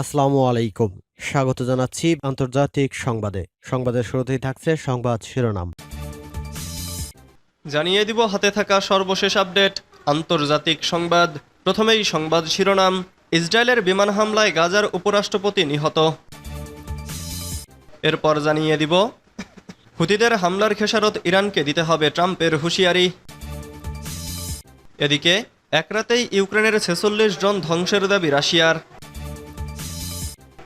আসসালামু আলাইকুম। স্বাগত জানাচ্ছি আন্তর্জাতিক সংবাদে। সংবাদের শুরুতেই থাকছে সংবাদ শিরোনাম। জানিয়ে দিব, হাতে থাকা সর্বশেষ আপডেট, আন্তর্জাতিক সংবাদ। প্রথমেই সংবাদ শিরোনাম, ইসরায়েলের বিমান হামলায় গাজার উপরাষ্ট্রপতি নিহত। এরপর জানিয়ে দিব, হুতিদের হামলার খেসারত ইরানকে দিতে হবে ট্রাম্পের হুঁশিয়ারি। এদিকে, এক রাতেই ইউক্রেনের ছেচল্লিশ জন ধ্বংসের দাবি রাশিয়ার।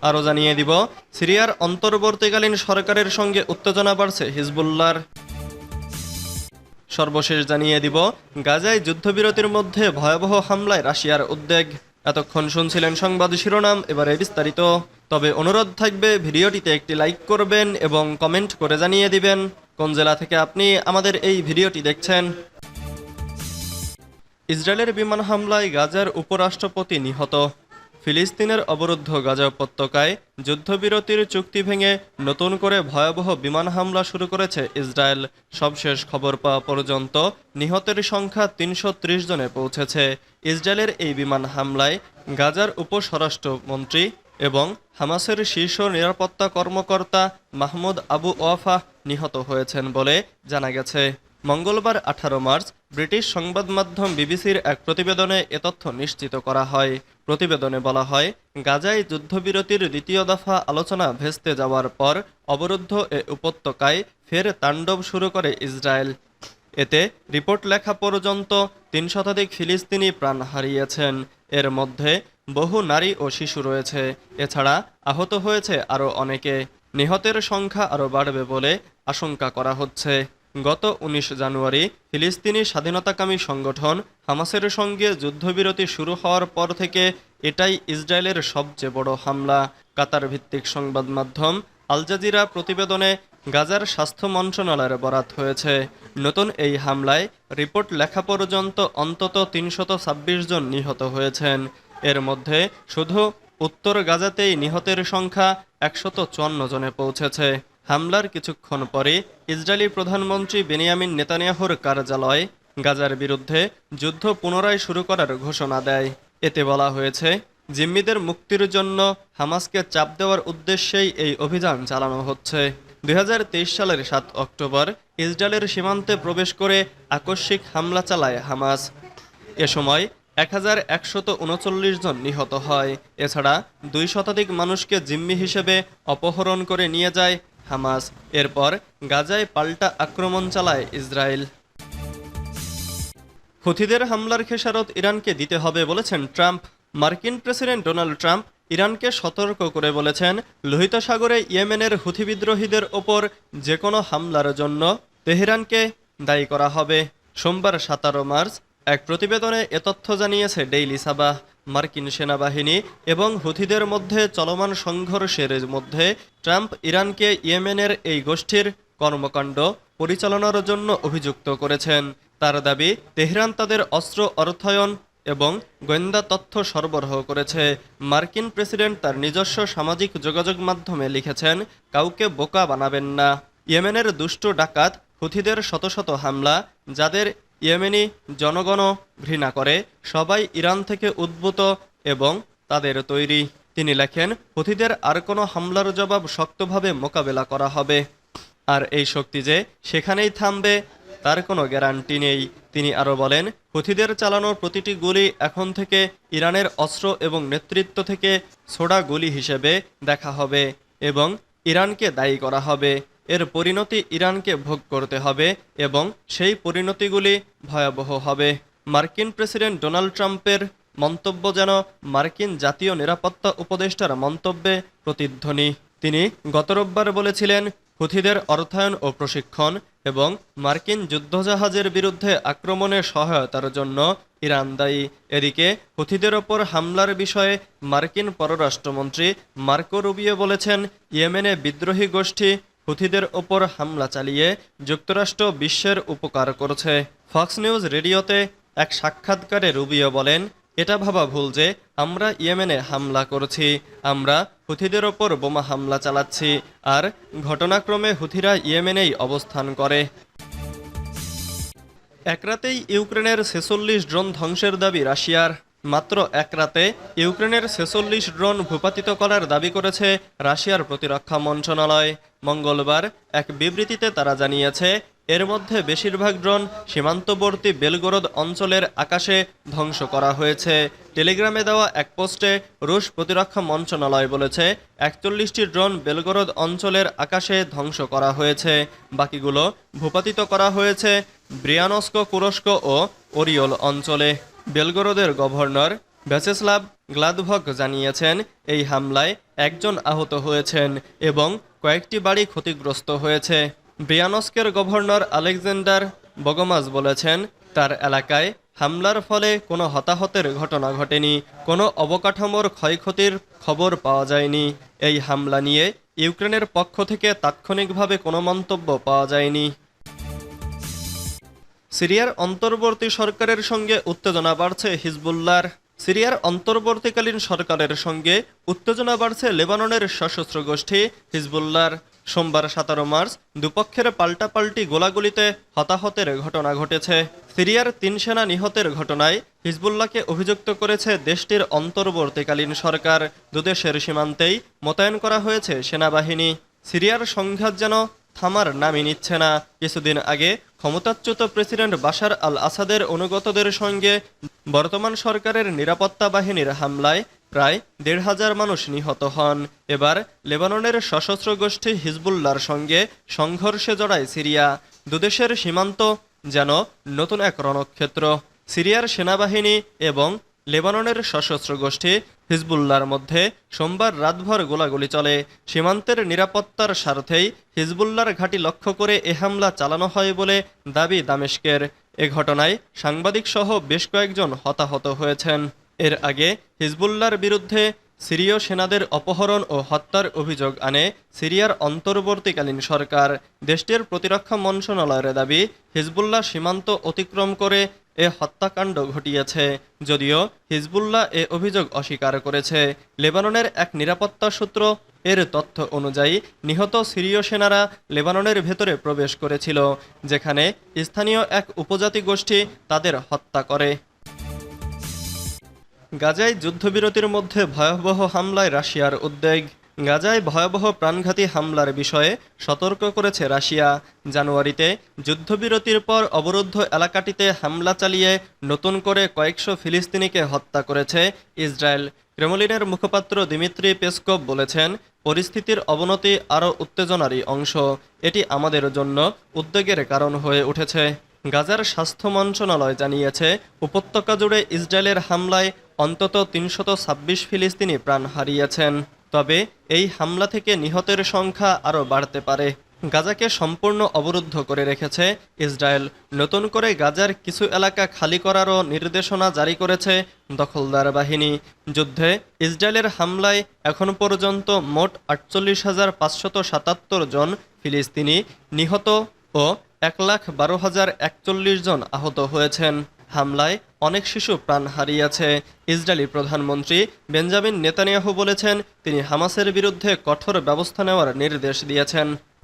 আরও জানিয়ে দিব, সিরিয়ার অন্তর্বর্তীকালীন সরকারের সঙ্গে উত্তেজনা বাড়ছে হিজবুল্লার সর্বশেষ জানিয়ে দিব, গাজায় যুদ্ধবিরতির মধ্যে ভয়াবহ হামলায় রাশিয়ার উদ্বেগ। এতক্ষণ শুনছিলেন সংবাদ শিরোনাম, এবারে বিস্তারিত। তবে অনুরোধ থাকবে, ভিডিওটিতে একটি লাইক করবেন এবং কমেন্ট করে জানিয়ে দিবেন, কোন জেলা থেকে আপনি আমাদের এই ভিডিওটি দেখছেন। ইসরায়েলের বিমান হামলায় গাজার উপরাষ্ট্রপতি নিহত। ফিলিস্তিনের অবরুদ্ধ গাজা উপত্যকায় যুদ্ধবিরতির চুক্তি ভেঙে নতুন করে ভয়াবহ বিমান হামলা শুরু করেছে ইসরায়েল। সবশেষ খবর পাওয়া পর্যন্ত নিহতের সংখ্যা তিনশো ত্রিশ জনে পৌঁছেছে। ইসরায়েলের এই বিমান হামলায় গাজার উপস্বরাষ্ট্রমন্ত্রী এবং হামাসের শীর্ষ নিরাপত্তা কর্মকর্তা মাহমুদ আবু ওয়াফা নিহত হয়েছেন বলে জানা গেছে। মঙ্গলবার আঠারো মার্চ ব্রিটিশ সংবাদ মাধ্যম বিবিসির এক প্রতিবেদনে এ তথ্য নিশ্চিত করা হয়। প্রতিবেদনে বলা হয়, গাজায় যুদ্ধবিরতির দ্বিতীয় দফা আলোচনা ভেস্তে যাওয়ার পর অবরুদ্ধ এ উপত্যকায় ফের তাণ্ডব শুরু করে ইসরায়েল। এতে রিপোর্ট লেখা পর্যন্ত তিন শতাধিক ফিলিস্তিনি প্রাণ হারিয়েছেন। এর মধ্যে বহু নারী ও শিশু রয়েছে। এছাড়া আহত হয়েছে আরও অনেকে। নিহতের সংখ্যা আরও বাড়বে বলে আশঙ্কা করা হচ্ছে। গত উনিশ জানুয়ারি ফিলিস্তিনি স্বাধীনতাকামী সংগঠন হামাসের সঙ্গে যুদ্ধবিরতি শুরু হওয়ার পর থেকে এটাই ইসরায়েলের সবচেয়ে বড় হামলা। কাতার ভিত্তিক সংবাদ মাধ্যম আল জাজিরা প্রতিবেদনে গাজার স্বাস্থ্য মন্ত্রণালয়ের বরাত হয়েছে। নতুন এই হামলায় রিপোর্ট লেখা পর্যন্ত অন্তত তিনশত জন নিহত হয়েছেন। এর মধ্যে শুধু উত্তর গাজাতেই নিহতের সংখ্যা একশত জনে পৌঁছেছে। হামলার কিছুক্ষণ পরে ইসরায়েলি প্রধানমন্ত্রী বেনিয়ামিন নেতানিয়াহুর কার্যালয় গাজার বিরুদ্ধে যুদ্ধ পুনরায় শুরু করার ঘোষণা দেয়। এতে বলা হয়েছে, জিম্মিদের মুক্তির জন্য হামাসকে চাপ দেওয়ার উদ্দেশ্যেই এই অভিযান চালানো হচ্ছে। দু হাজার তেইশ সালের সাত অক্টোবর ইসরায়েলের সীমান্তে প্রবেশ করে আকস্মিক হামলা চালায় হামাস। এ সময় এক হাজার একশত উনচল্লিশ জন নিহত হয়। এছাড়া দুই শতাধিক মানুষকে জিম্মি হিসেবে অপহরণ করে নিয়ে যায় হামাস। এরপর গাজায় পাল্টা আক্রমণ চালায় ইসরায়েল। হুথিদের হামলার খেসারত ইরানকে দিতে হবে বলেছেন ট্রাম্প। মার্কিন প্রেসিডেন্ট ডোনাল্ড ট্রাম্প ইরানকে সতর্ক করে বলেছেন লোহিত সাগরে ইয়েমেনের হুথি বিদ্রোহীদের ওপর যে কোনো হামলার জন্য তেহরানকে দায়ী করা হবে। সোমবার সাতারো মার্চ এক প্রতিবেদনে এ তথ্য জানিয়েছে ডেইলি সাবাহ মার্কিন সেনাবাহিনী এবং হুথিদের মধ্যে চলমান সংঘর্ষের মধ্যে ট্রাম্প ইরানকে ইয়েমেনের এই গোষ্ঠীর কর্মকাণ্ড পরিচালনার জন্য অভিযুক্ত করেছেন। তার দাবি, তেহরান তাদের অস্ত্র অর্থায়ন এবং গোয়েন্দা তথ্য সরবরাহ করেছে। মার্কিন প্রেসিডেন্ট তার নিজস্ব সামাজিক যোগাযোগ মাধ্যমে লিখেছেন, কাউকে বোকা বানাবেন না। ইয়েমেনের দুষ্ট ডাকাত, হুথিদের শত শত হামলা, যাদের ইয়েমেনি জনগণ ঘৃণা করে। সবাই ইরান থেকে উদ্ভূত এবং তাদের তৈরি। তিনি লেখেন, হুথিদের আর কোনো হামলার জবাব শক্তভাবে মোকাবেলা করা হবে। আর এই শক্তি যে সেখানেই থামবে, তার কোনো গ্যারান্টি নেই। তিনি আরও বলেন, হুথিদের চালানোর প্রতিটি গুলি এখন থেকে ইরানের অস্ত্র এবং নেতৃত্ব থেকে ছোড়া গুলি হিসেবে দেখা হবে এবং ইরানকে দায়ী করা হবে। এর পরিণতি ইরানকে ভোগ করতে হবে এবং সেই পরিণতিগুলি ভয়াবহ হবে। মার্কিন প্রেসিডেন্ট ডোনাল্ড ট্রাম্পের মন্তব্য যেন মার্কিন জাতীয় নিরাপত্তা উপদেষ্টার মন্তব্যে প্রতিধ্বনি। তিনি গত রোববার বলেছিলেন, হুথিদের অর্থায়ন ও প্রশিক্ষণ এবং মার্কিন যুদ্ধজাহাজের বিরুদ্ধে আক্রমণে সহায়তার জন্য ইরান দায়ী। এদিকে, হুথিদের ওপর হামলার বিষয়ে মার্কিন পররাষ্ট্রমন্ত্রী মার্কো রুবিও বলেছেন, ইয়েমেনে বিদ্রোহী গোষ্ঠী হুথিদের ওপর হামলা চালিয়ে যুক্তরাষ্ট্র বিশ্বের উপকার করছে। ফক্স নিউজ রেডিওতে এক সাক্ষাৎকারে রুবিও বলেন, এটা ভাবা ভুল যে আমরা ইয়েমেনে হামলা করছি। আমরা হুথিদের ওপর বোমা হামলা চালাচ্ছি আর ঘটনাক্রমে হুথিরা ইয়েমেনেই অবস্থান করে। এক রাতেই ইউক্রেনের ছেচল্লিশ ড্রোন ধ্বংসের দাবি রাশিয়ার। মাত্র এক রাতে ইউক্রেনের ছেচল্লিশ ড্রোন ভূপাতিত করার দাবি করেছে রাশিয়ার প্রতিরক্ষা মন্ত্রণালয়। মঙ্গলবার এক বিবৃতিতে তারা জানিয়েছে, এর মধ্যে বেশিরভাগ ড্রোন সীমান্তবর্তী বেলগরদ অঞ্চলের আকাশে ধ্বংস করা হয়েছে। টেলিগ্রামে দেওয়া এক পোস্টে রুশ প্রতিরক্ষা মন্ত্রণালয় বলেছে, একচল্লিশটি ড্রোন বেলগরদ অঞ্চলের আকাশে ধ্বংস করা হয়েছে। বাকিগুলো ভূপাতিত করা হয়েছে ব্রিয়ানস্ক, কুরস্ক ও ওরিয়ল অঞ্চলে। বেলগরদের গভর্নর ভ্যাসেস্লাভ গ্লাদভক জানিয়েছেন, এই হামলায় একজন আহত হয়েছেন এবং কয়েকটি বাড়ি ক্ষতিগ্রস্ত হয়েছে। ব্রিয়ানস্কের গভর্নর আলেকজান্ডার বগমাজ বলেছেন, তার এলাকায় হামলার ফলে কোনো হতাহতের ঘটনা ঘটেনি, কোনো অবকাঠামোর ক্ষয়ক্ষতির খবর পাওয়া যায়নি। এই হামলা নিয়ে ইউক্রেনের পক্ষ থেকে তাৎক্ষণিকভাবে কোনো মন্তব্য পাওয়া যায়নি। সিরিয়ার অন্তর্বর্তী সরকারের সঙ্গে উত্তেজনা বাড়ছে হিজবুল্লার সিরিয়ার অন্তর্বর্তীকালীন সরকারের সঙ্গে উত্তেজনা বাড়ছে লেবাননের সশস্ত্র গোষ্ঠী হিজবুল্লার সোমবার সতেরো মার্চ দুপক্ষের পাল্টাপাল্টি গোলাগুলিতে হতাহতের ঘটনা ঘটেছে। সিরিয়ার তিন সেনা নিহতের ঘটনায় হিজবুল্লাহকে অভিযুক্ত করেছে দেশটির অন্তর্বর্তীকালীন সরকার। দুদেশের সীমান্তেই মোতায়েন করা হয়েছে সেনাবাহিনী। সিরিয়ার সংঘাত যেন থামার নামই নিচ্ছে না। কিছুদিন আগে ক্ষমতাচ্যুত প্রেসিডেন্ট বাশার আল আসাদের অনুগতদের সঙ্গে বর্তমান সরকারের নিরাপত্তা বাহিনীর হামলায় প্রায় দেড় হাজার মানুষ নিহত হন। এবার লেবাননের সশস্ত্র গোষ্ঠী হিজবুল্লার সঙ্গে সংঘর্ষে জড়ায় সিরিয়া। দুদেশের সীমান্ত যেন নতুন এক রণক্ষেত্র। সিরিয়ার সেনাবাহিনী এবং লেবাননের সশস্ত্র গোষ্ঠী হিজবুল্লার মধ্যে সোমবার রাতভর গোলাগুলি চলে। সীমান্তের নিরাপত্তার স্বার্থেই হিজবুল্লার ঘাঁটি লক্ষ্য করে এ হামলা চালানো হয় বলে দাবি দামেস্কের। এ ঘটনায় সাংবাদিক সহ বেশ কয়েকজন হতাহত হয়েছেন। এর আগে হিজবুল্লার বিরুদ্ধে সিরীয় সেনাদের অপহরণ ও হত্যার অভিযোগ আনে সিরিয়ার অন্তর্বর্তীকালীন সরকার। দেশটির প্রতিরক্ষা মন্ত্রণালয়ের দাবি, হিজবুল্লাহ সীমান্ত অতিক্রম করে এ হত্যাকাণ্ড ঘটিয়েছে, যদিও হিজবুল্লাহ এ অভিযোগ অস্বীকার করেছে। লেবাননের এক নিরাপত্তা সূত্র এর তথ্য অনুযায়ী নিহত সিরীয় সেনারা লেবাননের ভেতরে প্রবেশ করেছিল, যেখানে স্থানীয় এক উপজাতি গোষ্ঠী তাদের হত্যা করে। গাজায় যুদ্ধবিরতির মধ্যে ভয়াবহ হামলায় রাশিয়ার উদ্বেগ। গাজায় ভয়াবহ প্রাণঘাতী হামলার বিষয়ে সতর্ক করেছে রাশিয়া। জানুয়ারিতে যুদ্ধবিরতির পর অবরুদ্ধ এলাকাটিতে হামলা চালিয়ে নতুন করে কয়েকশো ফিলিস্তিনিকে হত্যা করেছে ইসরায়েল। ক্রেমলিনের মুখপাত্র দিমিত্রি পেসকভ বলেছেন, পরিস্থিতির অবনতি আরও উত্তেজনারই অংশ। এটি আমাদের জন্য উদ্বেগের কারণ হয়ে উঠেছে। গাজার স্বাস্থ্য মন্ত্রণালয় জানিয়েছে, উপত্যকা জুড়ে ইসরায়েলের হামলায় অন্তত তিনশত ছাব্বিশ ফিলিস্তিনি প্রাণ হারিয়েছেন। তবে এই হামলা থেকে নিহতের সংখ্যা আরও বাড়তে পারে। গাজাকে সম্পূর্ণ অবরুদ্ধ করে রেখেছে ইসরায়েল। নতুন করে গাজার কিছু এলাকা খালি করারও নির্দেশনা জারি করেছে দখলদার বাহিনী। যুদ্ধে ইসরায়েলের হামলায় এখন পর্যন্ত মোট আটচল্লিশ হাজার পাঁচশত সাতাত্তর জন ফিলিস্তিনি নিহত ও এক লাখ বারো হাজার একচল্লিশ জন আহত হয়েছেন। হামলায় অনেক শিশু প্রাণ হারিয়েছে। ইসরায়েলি প্রধানমন্ত্রী বেঞ্জামিন নেতানিয়াহু বলেছেন, তিনি হামাসের বিরুদ্ধে কঠোর ব্যবস্থা নেওয়ার নির্দেশ দিয়েছেন।